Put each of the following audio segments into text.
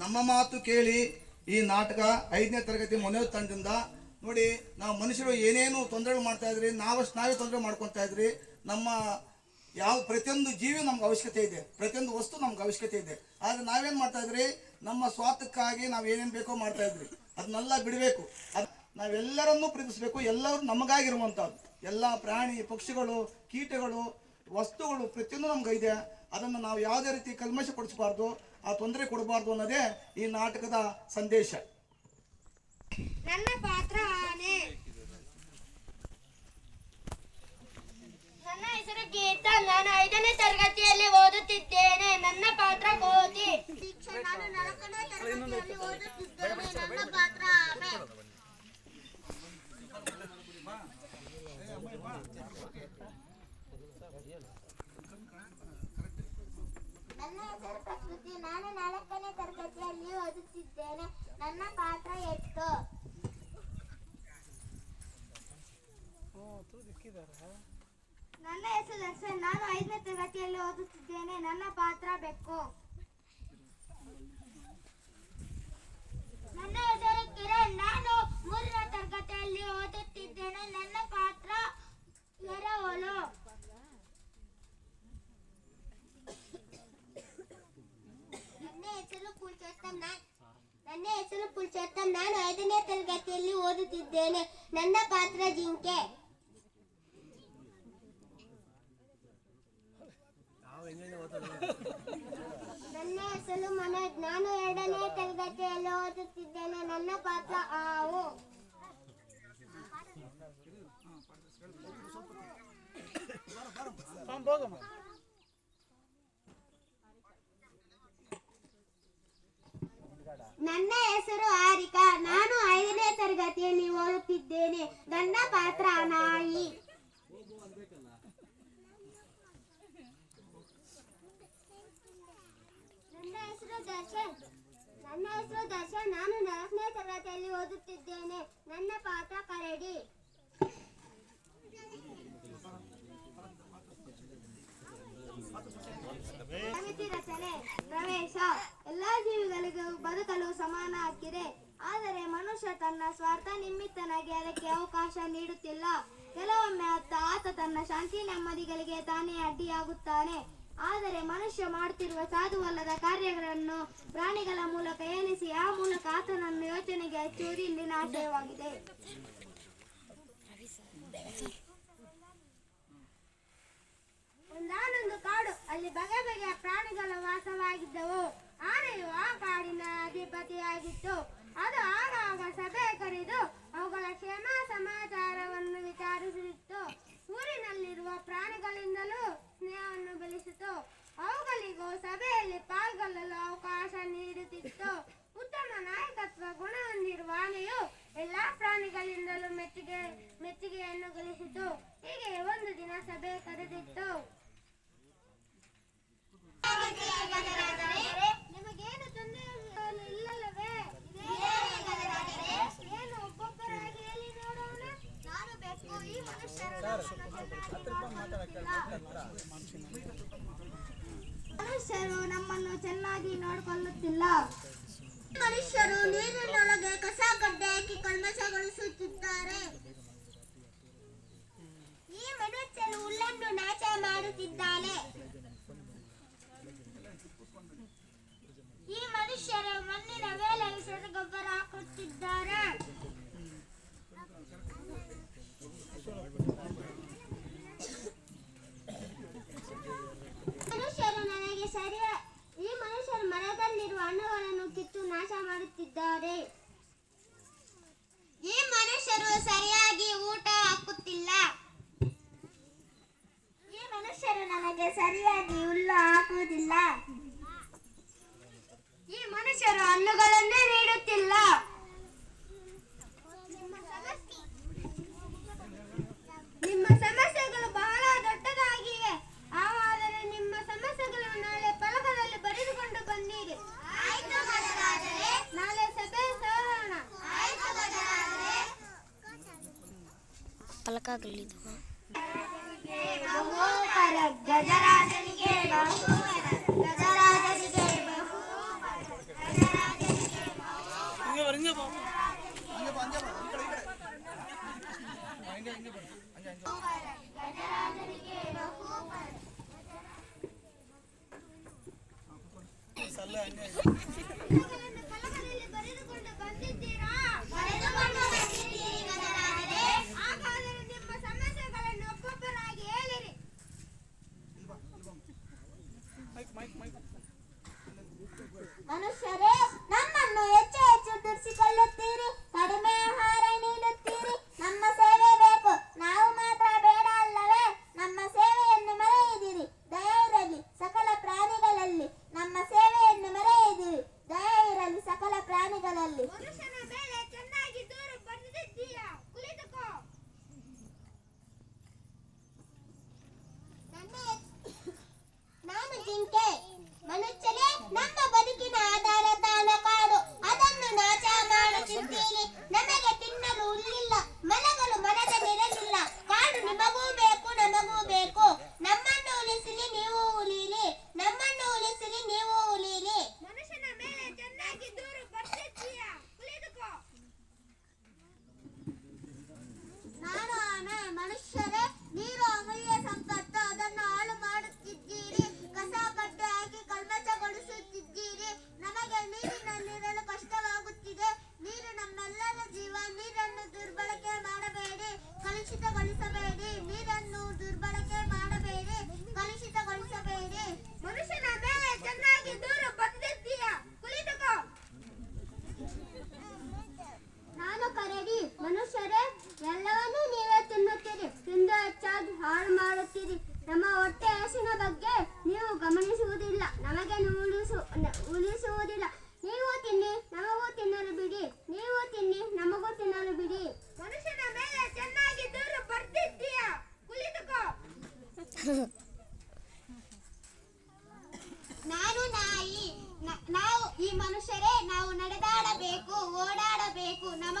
ನಮ್ಮ ಮಾತು ಕೇಳಿ ಈ ನಾಟಕ ಐದನೇ ತರಗತಿ ಮೊನೆ ತಂಡದಿಂದ ನೋಡಿ, ನಾವು ಮನುಷ್ಯರು ಏನೇನು ತೊಂದರೆಗಳು ಮಾಡ್ತಾ ಇದ್ರಿ, ನಾವಷ್ಟು ನಾವೇ ತೊಂದರೆ ಮಾಡ್ಕೊತಾ ಇದ್ರಿ, ನಮ್ಮ ಯಾವ ಪ್ರತಿಯೊಂದು ಜೀವಿ ನಮ್ಗೆ ಅವಶ್ಯಕತೆ ಇದೆ, ಪ್ರತಿಯೊಂದು ವಸ್ತು ನಮ್ಗೆ ಅವಶ್ಯಕತೆ ಇದೆ. ಆದರೆ ನಾವೇನು ಮಾಡ್ತಾ ಇದ್ರಿ, ನಮ್ಮ ಸ್ವಾರ್ಥಕ್ಕಾಗಿ ನಾವು ಏನೇನು ಬೇಕೋ ಮಾಡ್ತಾ ಇದ್ರಿ. ಅದನ್ನೆಲ್ಲ ಬಿಡಬೇಕು. ಅದು ನಾವೆಲ್ಲರನ್ನೂ ಪ್ರೀತಿಸಬೇಕು, ಎಲ್ಲರೂ ನಮಗಾಗಿರುವಂಥದ್ದು. ಎಲ್ಲ ಪ್ರಾಣಿ, ಪಕ್ಷಿಗಳು, ಕೀಟಗಳು, ವಸ್ತುಗಳು ಪ್ರತಿಯೊಂದು ನಮ್ಗೆ ಇದೆ. ಅದನ್ನು ನಾವು ಯಾವುದೇ ರೀತಿ ಕಲ್ಮಶ ಪಡಿಸಬಾರ್ದು. ಆ ತೊಂದರೆ ಕೊಡಬಾರ್ದು ಅನ್ನೋದೇ ಈ ನಾಟಕದ ಸಂದೇಶ. ನನ್ನ ಪಾತ್ರ ಆನೆ. ನನ್ನ ಹೆಸರು ಗೀತಾ ನಾನು ಐದನೇ ತರಗತಿಯಲ್ಲಿ ಓದುತ್ತಿದ್ದೇನೆ. ನನ್ನ ಪಾತ್ರ ಕೋತಿ. ನಾನು ನಾಲ್ಕನೇ ತರಗತಿಯಲ್ಲಿ ಓದುತ್ತಿದ್ದೇನೆ ನನ್ನ ಪಾತ್ರ ಆಮೆ ನನ್ನ ಹೆಸರು ಪ್ರಕೃತಿ ನಾನು ನಾಲ್ಕನೇ ತರಗತಿಯಲ್ಲಿ ಓದುತ್ತಿದ್ದೇನೆ. ನನ್ನ ಪಾತ್ರ ಎಷ್ಟು? ನನ್ನ ಹೆಸರು ದರ್ಶನ್ ನಾನು ಐದನೇ ತರಗತಿಯಲ್ಲಿ ಓದುತ್ತಿದ್ದೇನೆ. ನನ್ನ ಪಾತ್ರ ಬೆಕ್ಕು. ನನ್ನ ಹೆಸರು ಕಿರಣ್ ನಾನು ಮೂರನೇ ತರಗತಿಯಲ್ಲಿ ಓದುತ್ತಿದ್ದೇನೆ ನನ್ನ ಪಾತ್ರ ಎರವಲು ನನ್ನ ಹೆಸರು ಪುರುಷೋತ್ತಮ್ ನಾನ್ ನನ್ನ ಹೆಸರು ಪುರುಷೋತ್ತಮ್ ನಾನು ಐದನೇ ತರಗತಿಯಲ್ಲಿ ಓದುತ್ತಿದ್ದೇನೆ. ನನ್ನ ಪಾತ್ರ ಜಿಂಕೆ. ನನ್ನ ಹೆಸರು ಮನೋಜ್ ನಾನು ಎರಡನೇ ತರಗತಿಯಲ್ಲಿ ಓದುತ್ತಿದ್ದೇನೆ. ನನ್ನ ಪಾತ್ರ ಆವು. ನನ್ನ ಹೆಸರು ಆರಿಕಾ. ನಾನು ತರಗತಿಯಲ್ಲಿ ಓದುತ್ತಿದ್ದೇನೆ. ನನ್ನ ಪಾತ್ರ ನಾಯಿ. ನನ್ನ ಹೆಸರು ದರ್ಶನ್. ನನ್ನ ಹೆಸರು ನಾನು ನಾಲ್ಕನೇ ತರಗತಿಯಲ್ಲಿ ಓದುತ್ತಿದ್ದೇನೆ. ನನ್ನ ಪಾತ್ರ ಕರಡಿ. ಪ್ರಗತಿ ರಚನೆ, ಪ್ರವೇಶ. ಎಲ್ಲಾ ಜೀವಿಗಳಿಗೂ ಬದುಕಲು ಸಮಾನ ಹಕ್ಕಿದೆ. ಆದರೆ ಮನುಷ್ಯ ತನ್ನ ಸ್ವಾರ್ಥ ನಿಮಿತ್ತನಾಗಿ ಅದಕ್ಕೆ ಅವಕಾಶ ನೀಡುತ್ತಿಲ್ಲ. ಕೆಲವೊಮ್ಮೆ ಅತ್ತ ಆತ ತನ್ನ ಶಾಂತಿ ನೆಮ್ಮದಿಗಳಿಗೆ ತಾನೇ ಅಡ್ಡಿಯಾಗುತ್ತಾನೆ. ಆದರೆ ಮನುಷ್ಯ ಮಾಡುತ್ತಿರುವ ಸಾಧುವಲ್ಲದ ಕಾರ್ಯಗಳನ್ನು ಪ್ರಾಣಿಗಳ ಮೂಲಕ ಏನಿಸಿ ಆ ಮೂಲಕ ಆತನನ್ನು ಯೋಚನೆಗೆ ಹಚ್ಚುವುದು ಇಲ್ಲಿನ ಆಶಯವಾಗಿದೆ. ಒಂದಾನೊಂದು ಕಾಡು, ಅಲ್ಲಿ ಬಗೆ ಬಗೆಯ ಪ್ರಾಣಿಗಳ ವಾಸವಾಗಿದ್ದವು. ಆನೆಯು ಆ ಕಾಡಿನ ಅಧಿಪತಿಯಾಗಿತ್ತು. ಅದು ಆಗಾಗ ಸಭೆ ಕರೆದು ಅವುಗಳ ಕ್ಷೇಮ ಸಮಾಚಾರವನ್ನು ವಿಚಾರಿಸಿತ್ತು ಊರಿನಲ್ಲಿರುವ ಪ್ರಾಣಿಗಳಿಂದಲೂ ಸ್ನೇಹವನ್ನು ಬೆಳೆಸಿತು. ಅವುಗಳಿಗೂ ಸಭೆಯಲ್ಲಿ ಪಾಲ್ಗೊಳ್ಳಲು ಅವಕಾಶ ನೀಡುತ್ತಿತ್ತು. ಉತ್ತಮ ನಾಯಕತ್ವ ಗುಣ ಹೊಂದಿರುವ ಆನೆಯು ಎಲ್ಲಾ ಪ್ರಾಣಿಗಳಿಂದಲೂ ಮೆಚ್ಚುಗೆ ಮೆಚ್ಚುಗೆಯನ್ನು ಗಳಿಸಿತು ಹೀಗೆ ಒಂದು ದಿನ ಸಭೆ ಕರೆದಿತ್ತು ನಿಮಗೇನು ತೊಂದರೆ ಇಲ್ಲಲ್ಲವೇ ಏನು ಒಬ್ಬೊಬ್ಬರಾಗಿ ಹೇಳಿ ನೋಡೋಣ ನಾನು ಬೇಕು ಈ ಮನುಷ್ಯರು ಮನುಷ್ಯರು ನಮ್ಮನ್ನು ಚೆನ್ನಾಗಿ ನೋಡಿಕೊಳ್ಳುತ್ತಿಲ್ಲ ಮನುಷ್ಯರು ನೀರಿನೊಳಗೆ ಕಸ ಗಡ್ಡೆ ಹಾಕಿ ಕಲ್ಮಶಗೊಳಿಸುತ್ತಿದ್ದಾರೆ ಈ ಮನುಷ್ಯರು ಹುಲ್ಲನ್ನು ನಾಶ ಮಾಡುತ್ತಿದ್ದಾನೆ ಈ ಮನುಷ್ಯರು ಮಣ್ಣಿನ ಮೇಲೆ ಗೊಬ್ಬರ ಹಾಕುತ್ತಿದ್ದಾರೆ ಮನುಷ್ಯರು ನನಗೆ ಸರಿಯ ಈ ಮನುಷ್ಯರು ಮರದಲ್ಲಿರುವ ಹಣ್ಣುಗಳನ್ನು ಕಿತ್ತು ನಾಶ ಮಾಡುತ್ತಿದ್ದಾರೆ ಈ ಮನುಷ್ಯರು ಸರಿಯಾಗಿ ಊಟ ಹಾಕುತ್ತಿಲ್ಲ. ಈ ಮನುಷ್ಯರು ನನಗೆ ಸರಿಯಾಗಿ ಹುಲ್ಲು ಹಾಕುವುದಿಲ್ಲ. ಈ ಮನುಷ್ಯರು ಹಣ್ಣುಗಳನ್ನೇ ನೀಡುತ್ತಿಲ್ಲ. Thank you. ಕಲುಷಿತಗೊಳಿಸಬೇಡಿ ನೀರನ್ನು ದುರ್ಬ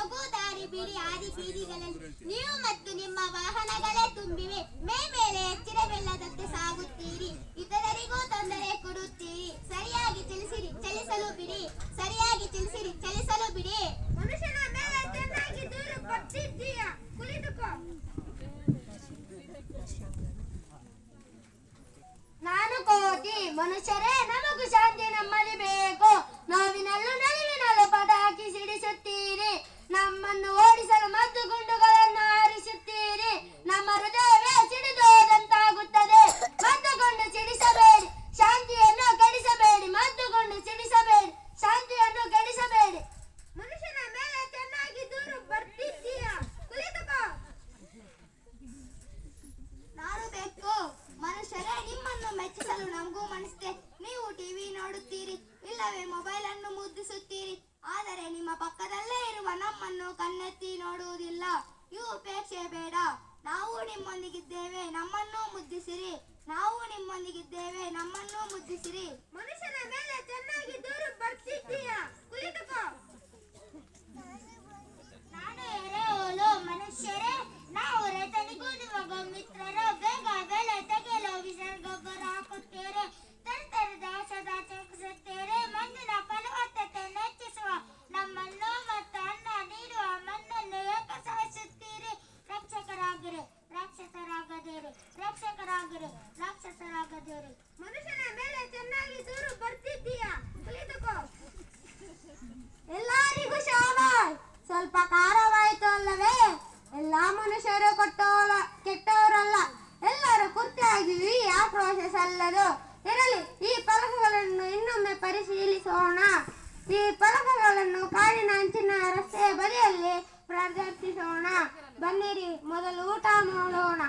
ಹೋಗೋ ದಾರಿ ಬಿಡಿ ಆದಿ ಬೀದಿಗಳಲ್ಲಿ. ನೀವು ಮತ್ತು ನಿಮ್ಮ ವಾಹನಗಳೇ ತುಂಬಿವೆ. ಮೇ ಮೇಲೆ ಎಚ್ಚರ ಸಾಗುತ್ತೀರಿ. ಇತರರಿಗೂ ತೊಂದರೆ ಕೊಡುತ್ತೀರಿ. ಸರಿಯಾಗಿ ತಿಳಿಸಿರಿ ಚಲಿಸಲು ಬಿಡಿ. ಸರಿಯಾಗಿ ತಿಳಿಸಿರಿ ಚಲಿಸಲು ಬಿಡಿ. ಮನುಷ್ಯನ ಮೇಲೆ ಚೆನ್ನಾಗಿ ದೂರು ಕೊಟ್ಟಿದ್ದೀಯ? ನಮ್ಮನ್ನು ಕಣ್ಣೆತ್ತಿ ನೋಡುವುದಿಲ್ಲ. ಇವು ಉಪೇಕ್ಷೆ ಬೇಡ. ನಾವು ನಿಮ್ಮೊಂದಿಗಿದ್ದೇವೆ. ನಮ್ಮನ್ನು ಮುದ್ದಿಸಿರಿ. ನಾವು ನಿಮ್ಮೊಂದಿಗಿದ್ದೇವೆ. ನಮ್ಮನ್ನು ಮುದ್ದಿಸಿರಿ. ಮನುಷ್ಯನ ಮೇಲೆ ಚೆನ್ನಾಗಿ ದೂರು ಬರ್ತಿದ್ದೀಯಾ? ಕುಳಿತುಕೋ. ಈ ಫಲಕಗಳನ್ನು ಕಾಡಿನ ಅಂಚಿನ ರಸ್ತೆಯ ಬದಿಯಲ್ಲಿ ಪ್ರದರ್ಶಿಸೋಣ ಬನ್ನಿರಿ ಮೊದಲು ಊಟ ಮಾಡೋಣ.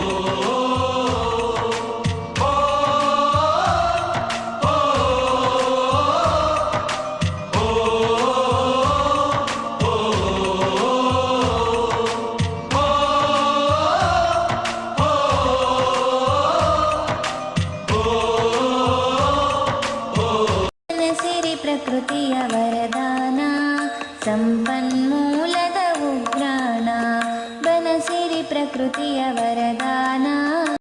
Oh